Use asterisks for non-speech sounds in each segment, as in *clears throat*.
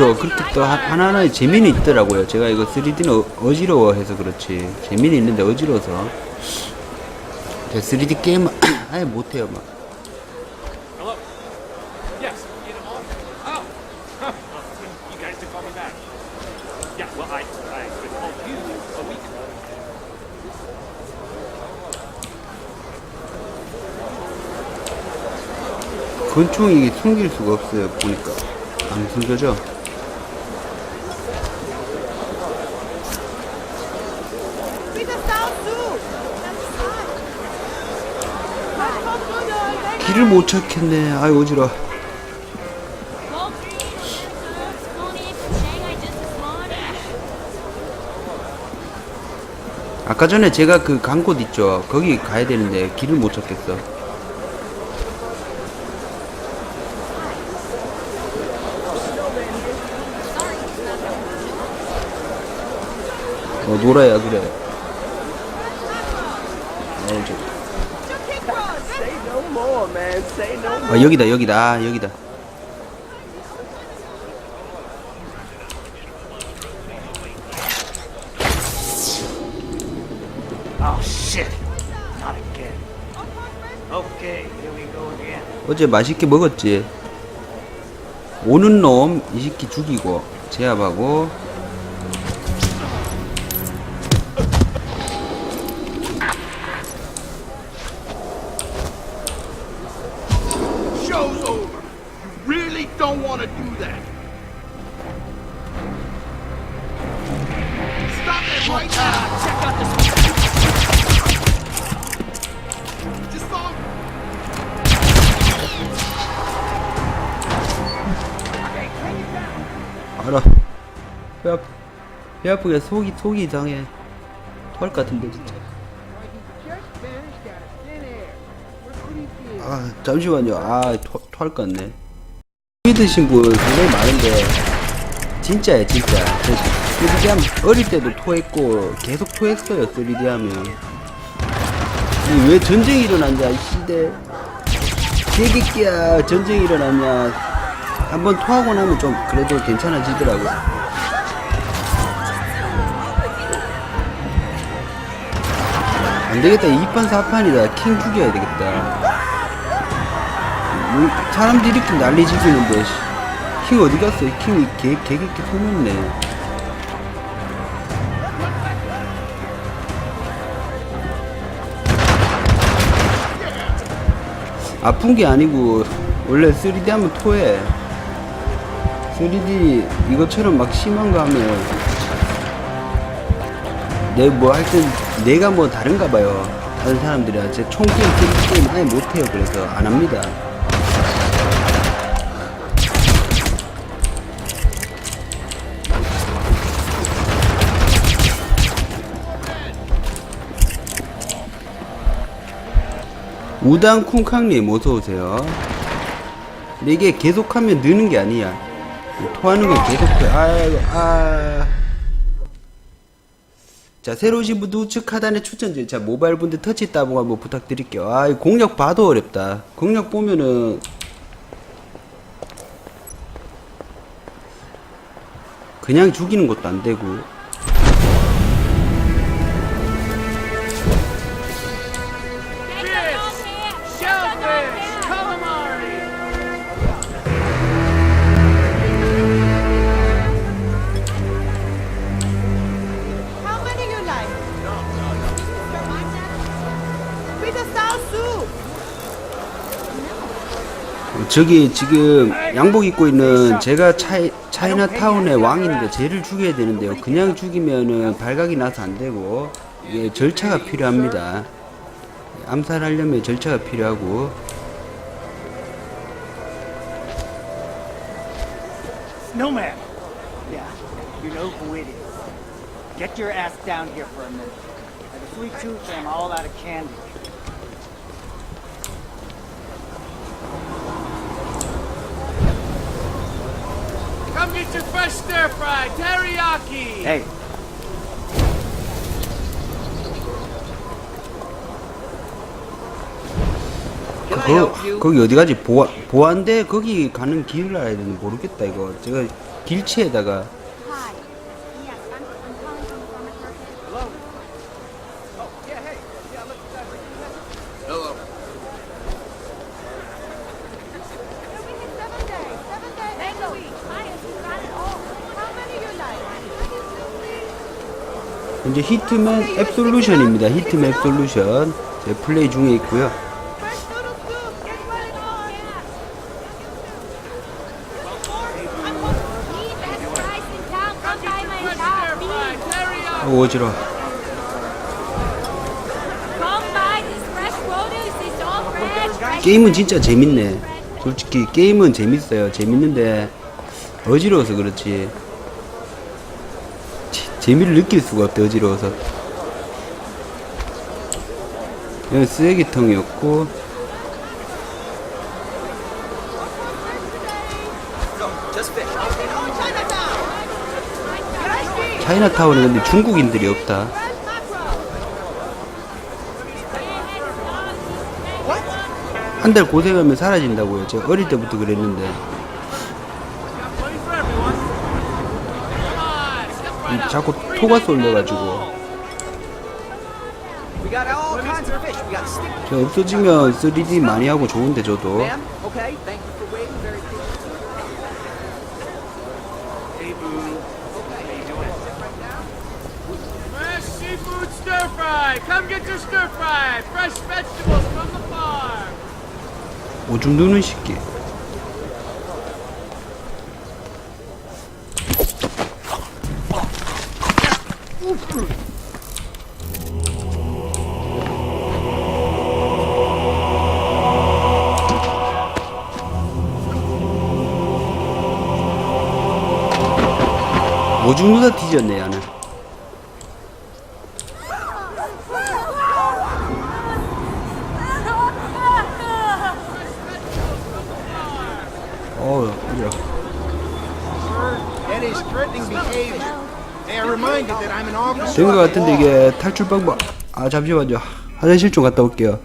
그렇죠. 그렇게 또 하- 하나하나의 재미는 있더라고요. 제가 이거 3D는 어, 어지러워해서 그렇지. 재미는 있는데 어지러워서. 제가 3D 게임 *coughs* 아예 못해요, 막. 권총이 숨길 수가 없어요, 보니까. 안 숨겨져. 길을 못 찾겠네. this morning. 아까 전에 제가 그 간 곳 있죠. 거기 가야 되는데 길을 못 찾겠어. 어, 노라야, 그래. 아, 여기다, 여기다, 아, 여기다. Oh. 어제 맛있게 먹었지. 오는 놈, 이 새끼 죽이고, 제압하고, 배 아프게 속이, 속이 이상해. 토할 것 같은데, 진짜. 아, 잠시만요. 아, 토, 토할 것 같네. 이 드신 분 굉장히 많은데, 진짜야, 진짜. 저 3D 하면, 어릴 때도 토했고, 계속 토했어요, 3D 하면. 이왜 전쟁이 일어났냐, 이 시대. 개개끼야, 전쟁이 일어났냐. 한번 토하고 나면 좀 그래도 괜찮아지더라고. 안 되겠다. 2판 4판이다. 킹 죽여야 되겠다. 뭐, 사람들이 이렇게 난리 지르는데, 씨. 킹 어디 갔어? 킹이 개, 개개끼 소문네. 아픈 게 아니고 원래 3D 하면 토해 3D 이것처럼 막 심한 거 하면 내 뭐 할 땐 내가 뭐 다른가 봐요. 다른 사람들이야 제 총게임 3D 게임 아예 못해요. 그래서 안 합니다. 우당 쿵캉님 어서오세요. 근데 이게 계속하면 느는 게 아니야. 토하는 건 계속해. 아이고 아. 자 새로 오신 분들 우측 하단에 추천제 자 모바일 분들 터치 따봉 한번 부탁드릴게요. 아 공략 봐도 어렵다. 공략 보면은 그냥 죽이는 것도 안 되고 저기 지금 양복 입고 있는 제가 차이, 차이나타운의 왕인데 쟤를 죽여야 되는데요. 그냥 죽이면은 발각이 나서 안 되고 이게 절차가 필요합니다. 암살하려면 절차가 필요하고. Get your ass down here for a minute. I have a sweet tooth and I'm all out of candy. Come get your fresh stir fry, teriyaki! Hey, Can I 거, 거기 어디 가지? 보안, 보안대 거기 가는 길을 알아야 되는데 모르겠다 이거 제가 길치에다가 현재 히트맨 앱 솔루션입니다 히트맨 앱 솔루션 제 플레이 중에 있고요. 오 어지러워 게임은 진짜 재밌네 솔직히 게임은 재밌어요 재밌는데 어지러워서 그렇지 재- 재미를 느낄 수가 없대 어지러워서. 여기 쓰레기통이었고. 차이나타운에 근데 중국인들이 없다. 한 달 고생하면 사라진다고요. 제가 어릴 때부터 그랬는데 자꾸 토가 쏠려가지고 저 없어지면 3D 많이 하고 좋은데 저도 you for waiting. 누다 뒤졌네 야는 어우 어지러워 That is threatening behavior. They are reminded that I'm an officer. 된것 of the 같은데. 이게 탈출 방법 아 잠시만요 화장실 좀 갔다 올게요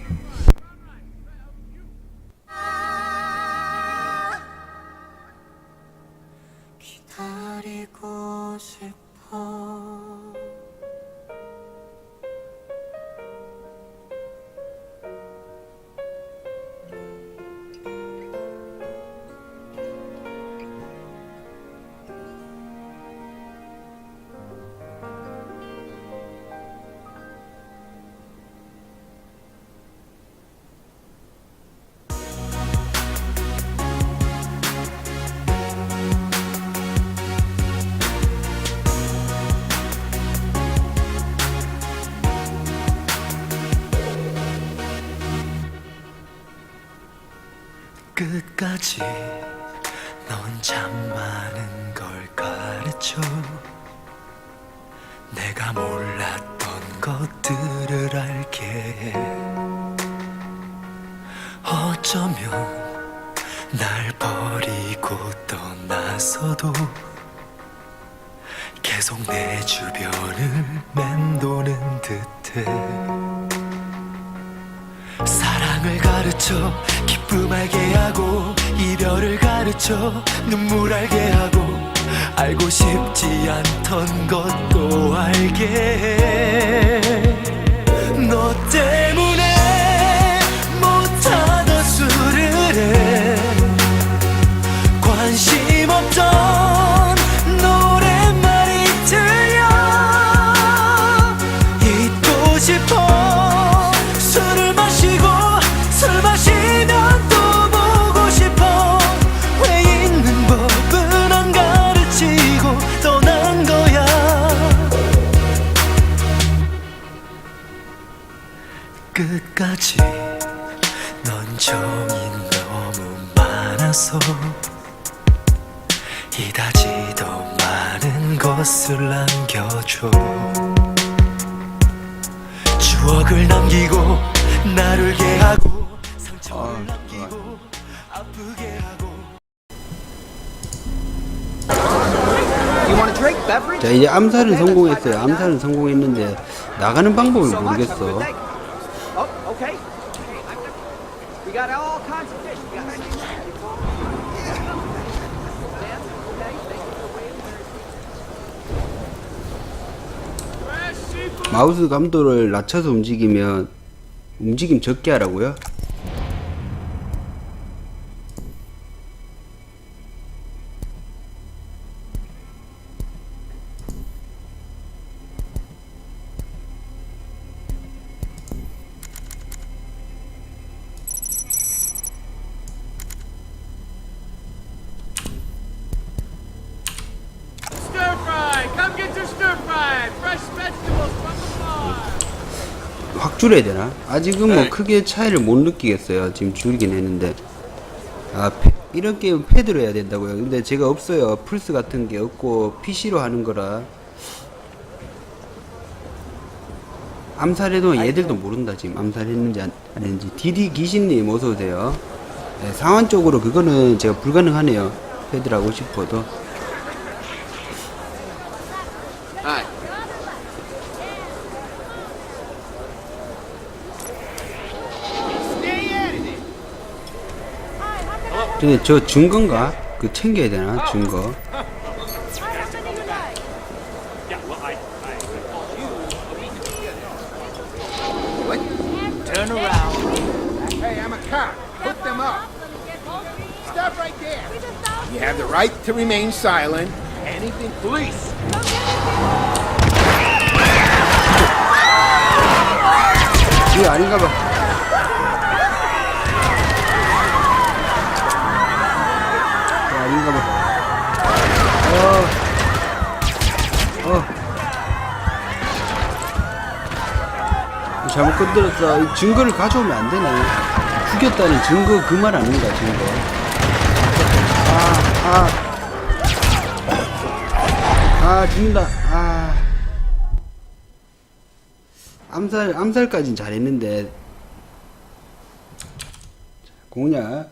끝까지. 넌참 많은 걸 가르쳐. 내가 몰랐던 것들을 알게 해. 어쩌면 날 버리고 떠나서도 계속 내 주변을 맴도는 듯해 사랑을 가르쳐 기쁨 알게 하고 이별을 가르쳐 눈물 알게 하고 알고 싶지 않던 것도 알게 끝까지 넌 정이 너무 많아서 이다지도 많은 것을 남겨줘. 추억을 남기고 나를게 하고 상처를 남기고 아프게 하고. You want a drink, beverage? 자 이제 암살은 성공했어요. 암살은 성공했는데 나가는 방법을 모르겠어 Oh, okay. We got all kinds of fish. We got Dan, okay, thank you for waiting. Fresh seafood. 마우스 감도를 낮춰서 움직이면 움직임 적게 하라고요? 확 줄여야 되나? 아직은 뭐 크게 차이를 못 느끼겠어요. 지금 줄이긴 했는데. 아, 패- 이런 게임 패드로 해야 된다고요. 근데 제가 없어요. 플스 같은 게 없고 PC로 하는 거라. 암살해도 얘들도 모른다 지금 암살했는지 안 했는지 디디 귀신님 어서 오세요. 네, 상황 쪽으로 그거는 제가 불가능하네요. 패드라고 싶어도. 근데 저 증거인가? 그 챙겨야 되나? 증거. Yeah, well, I, I could call you. Turn around. Hey, I'm a cop. Put them up. Stop right there. You have the right to remain silent. Anything, police. 이거 아닌가 봐. 잘못 건드렸어. 이 증거를 가져오면 안 되네. 죽였다는 증거 그 말 아닌가, 증거. 아, 아. 아, 죽는다. 아. 암살 암살까진 잘했는데 공략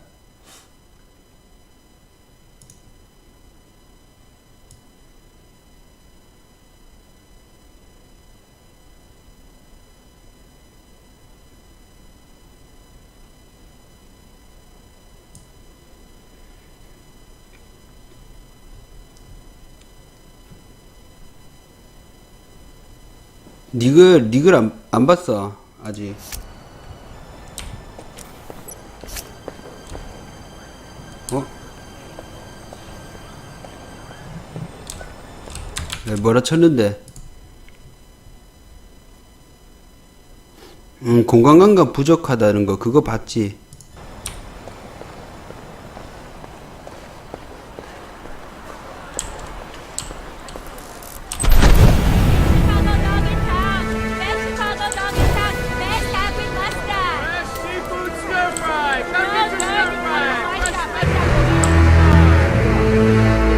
리글 리글 안, 안 봤어 아직. 어? 네, 뭐라 쳤는데? 음 공간 감각 부족하다는 거 그거 봤지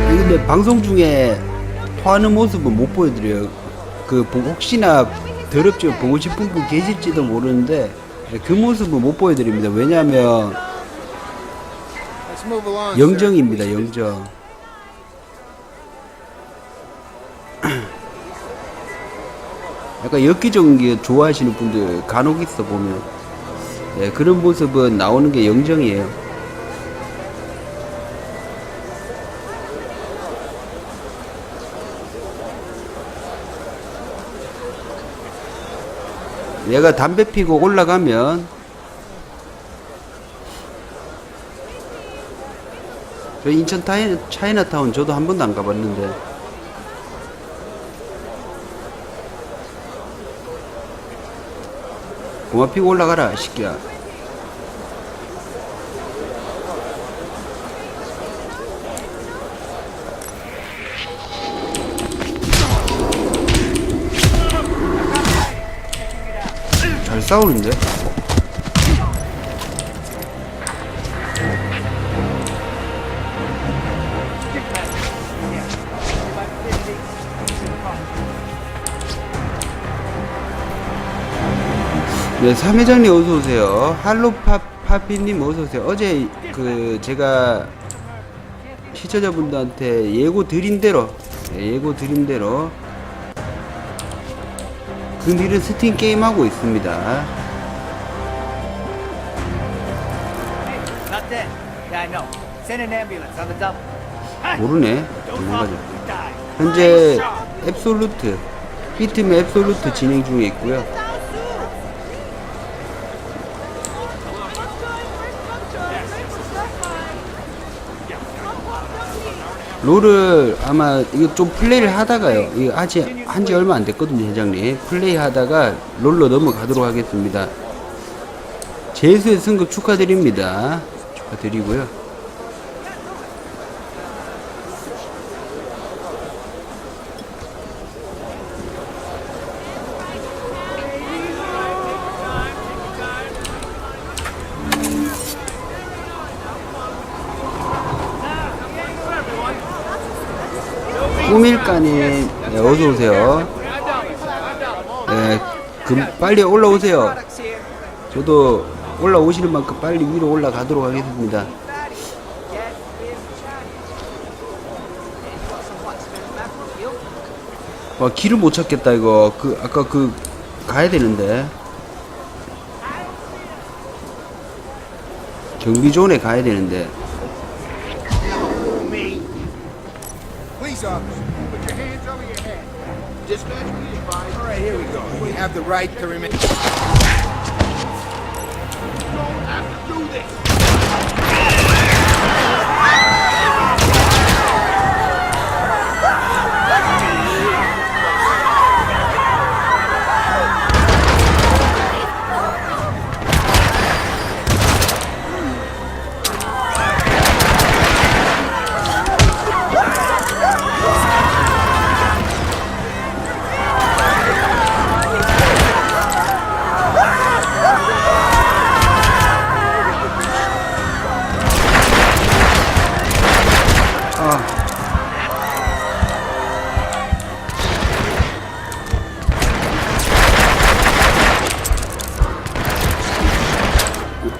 근데 방송 중에 토하는 모습은 못 보여드려요. 그 보- 혹시나 더럽죠 보고 싶은 분 계실지도 모르는데 그 모습은 못 보여드립니다. 왜냐하면. 영정입니다. 영정. *clears throat* 약간 엽기적인 게 좋아하시는 분들 간혹 있어 보면 예, 그런 모습은 나오는 게 영정이에요. 얘가 담배 피고 올라가면 저 인천 타이, 차이나타운 저도 한 번도 안 가봤는데 고마 피고 올라가라 이 새끼야. 잘 싸우는데 네, 삼회장님 어서 오세요. 할로 파 파피님 어서 오세요. 어제 그 제가 시청자분들한테 예고 드린 대로 예, 예고 드린 대로 금일은 스팀 게임 하고 있습니다. 모르네. don't 뭔가 talk 좀. if you die. 현재 앱솔루트 피트맨 앱솔루트 진행 중에 있고요. 롤을 아마 이거 좀 플레이를 하다가요. 이거 아직 한지 얼마 안 됐거든요, 회장님. 플레이 하다가 롤로 넘어가도록 하겠습니다. 제수의 승급 축하드립니다. 축하드리고요. 꾸밀까님 네, 어서 오세요. 네, 금 빨리 올라오세요. 저도 올라오시는 만큼 빨리 위로 올라가도록 하겠습니다. 와 길을 못 찾겠다 이거. 그 아까 그 가야 되는데 경비존에 가야 되는데 right, here we go. We have the right to remain. Don't have to do this.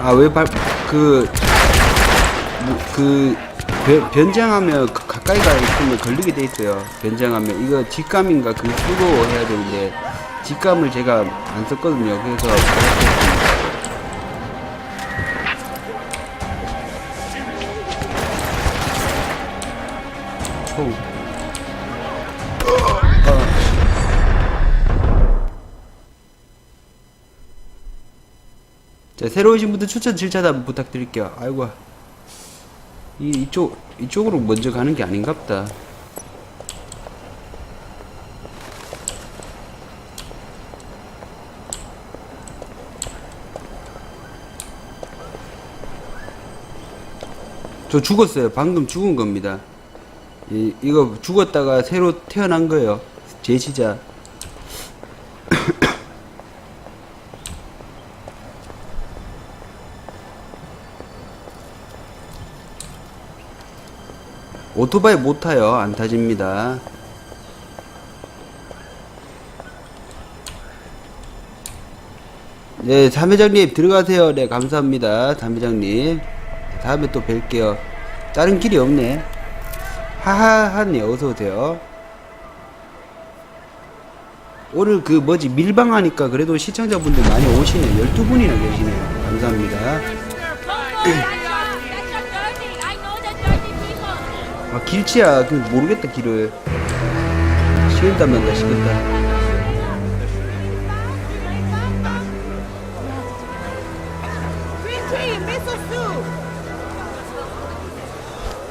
아왜 그, 뭐, 그, 변- 변장하면 가- 가까이 가 있으면 걸리게 돼 있어요. 변장하면. 이거 직감인가 그거 쓰고 해야 되는데, 직감을 제가 안 썼거든요. 그래서. 자, 새로 오신 분들 추천 한번 부탁드릴게요. 아이고. 이, 이쪽, 이쪽으로 먼저 가는 게 아닌갑다. 저 죽었어요. 방금 죽은 겁니다. 이, 이거 죽었다가 새로 태어난 거예요. 제시자. 오토바이 못 타요. 안 타집니다. 네, 담회장님 들어가세요. 네, 감사합니다. 담회장님. 다음에 또 뵐게요. 다른 길이 없네. 하하하네. 어서 오세요. 오늘 그 뭐지 밀방하니까 그래도 시청자분들 많이 오시네. 12분이나 계시네요. 감사합니다. *clears throat* 길치야. 그 모르겠다, 길을.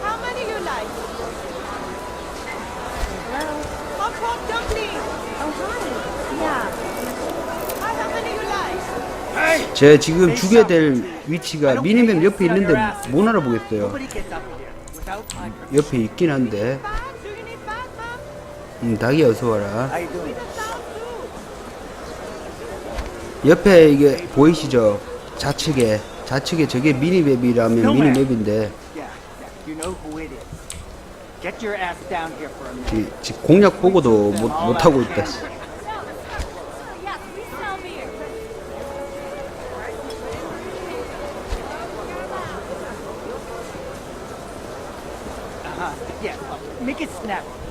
Oh, you like? 제 지금 죽여야 될 위치가 미니맵 옆에 있는데 못 알아보겠어요. 옆에 있긴 한데. 음, 닭이 어서 와라. 옆에 이게 보이시죠? 좌측에 좌측에 저게 미니맵이라면. 미니맵인데. 지- 공략 보고도 못, 못 하고 있다. Make it snap.